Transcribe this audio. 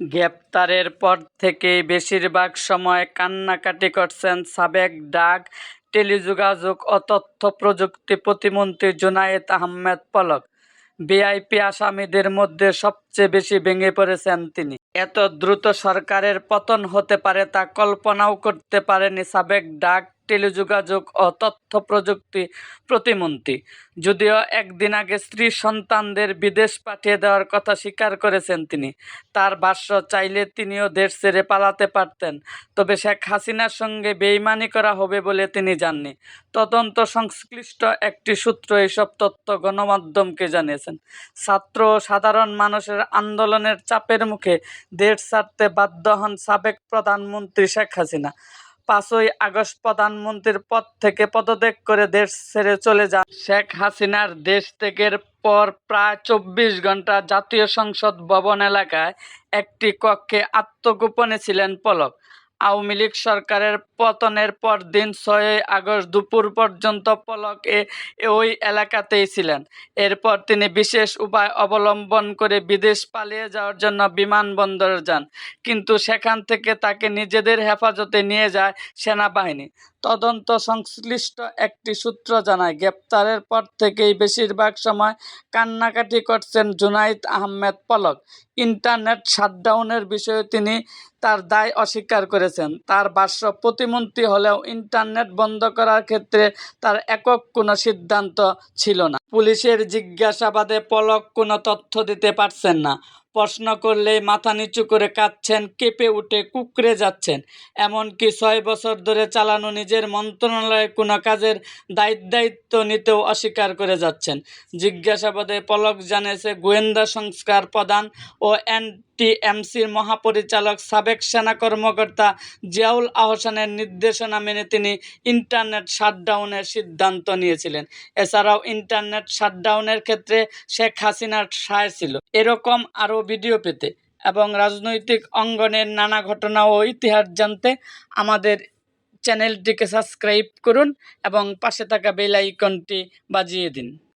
গ্রেপ্তারের পর থেকেই বেশিরভাগ সময় কান্নাকাটি করছেন সাবেক ডাক, টেলিযোগাযোগ ও তথ্য প্রযুক্তি প্রতিমন্ত্রী জুনায়েদ আহমেদ পলক। বিআইপি আসামিদের মধ্যে সবচেয়ে বেশি ভেঙে পড়েছেন তিনি। এত দ্রুত সরকারের পতন হতে পারে তা কল্পনাও করতে পারেনি সাবেক ডাক, টেলিযোগাযোগ ও তথ্যপ্রযুক্তি প্রতিমন্ত্রী। যদিও একদিন আগে স্ত্রী-সন্তানদের বিদেশ পাঠিয়ে দেওয়ার কথা স্বীকার করেছেন তিনি। তার ভাষ্য, চাইলে তিনিও দেশ ছেড়ে পালাতে পারতেন। তবে শেখ হাসিনার সঙ্গে বেইমানি করা হবে বলে তিনি জাননি তদন্ত সংশ্লিষ্ট একটি সূত্র এসব তথ্য গণমাধ্যমকে জানিয়েছেন। ছাত্র ও সাধারণ মানুষের আন্দোলনের চাপের মুখে দেশ ছাড়তে বাধ্য হন সাবেক প্রধানমন্ত্রী শেখ হাসিনা। পাঁচই আগস্ট প্রধানমন্ত্রীর পদ থেকে পদত্যাগ করে দেশ ছেড়ে চলে যান শেখ হাসিনার দেশ ত্যাগের পর প্রায় চব্বিশ ঘণ্টা জাতীয় সংসদ ভবন এলাকায় একটি কক্ষে আত্মগোপনে ছিলেন পলক। আওয়ামী লীগ সরকারের পতনের পর দিন ছয়ই আগস্ট দুপুর পর্যন্ত পলক এ ওই এলাকাতেই ছিলেন। এরপর তিনি বিশেষ উপায় অবলম্বন করে বিদেশ পালিয়ে যাওয়ার জন্য বিমানবন্দরে যান। কিন্তু সেখান থেকে তাকে নিজেদের হেফাজতে নিয়ে যায় সেনাবাহিনী। তদন্ত সংশ্লিষ্ট একটি সূত্র জানায়, গ্রেপ্তারের পর থেকেই বেশিরভাগ সময় কান্নাকাটি করছেন জুনাইদ আহমেদ পলক। ইন্টারনেট শাটডাউনের বিষয়ে তিনি তার দায় অস্বীকার করেছেন। তার ভাষ্য, প্রতিমন্ত্রী হলেও ইন্টারনেট বন্ধ করার ক্ষেত্রে তার একক কোনো সিদ্ধান্ত ছিল না। পুলিশের জিজ্ঞাসাবাদে পলক কোনো তথ্য দিতে পারছেন না। প্রশ্ন করলেই মাথা নিচু করে কাঁদছেন, কেঁপে উঠে কুঁকড়ে যাচ্ছেন। এমনকি ছয় বছর ধরে চালানো নিজের মন্ত্রণালয়ে কোনো কাজের দায়-দায়িত্ব নিতেও অস্বীকার করে যাচ্ছেন। জিজ্ঞাসাবাদে পলক জানিয়েছে, গোয়েন্দা সংস্কার প্রধান ও এনটিএমসির মহাপরিচালক, সাবেক সেনা কর্মকর্তা জিয়াউল আহসানের নির্দেশনা মেনে তিনি ইন্টারনেট শাটডাউনের সিদ্ধান্ত নিয়েছিলেন। এছাড়াও ইন্টারনেট শাটডাউনের ক্ষেত্রে শেখ হাসিনার সায় ছিল। এরকম আরও ভিডিও পেতে এবং রাজনৈতিক অঙ্গনের নানা ঘটনা ও ইতিহাস জানতে আমাদের চ্যানেলটিকে সাবস্ক্রাইব করুন এবং পাশে থাকা বেল আইকনটি বাজিয়ে দিন।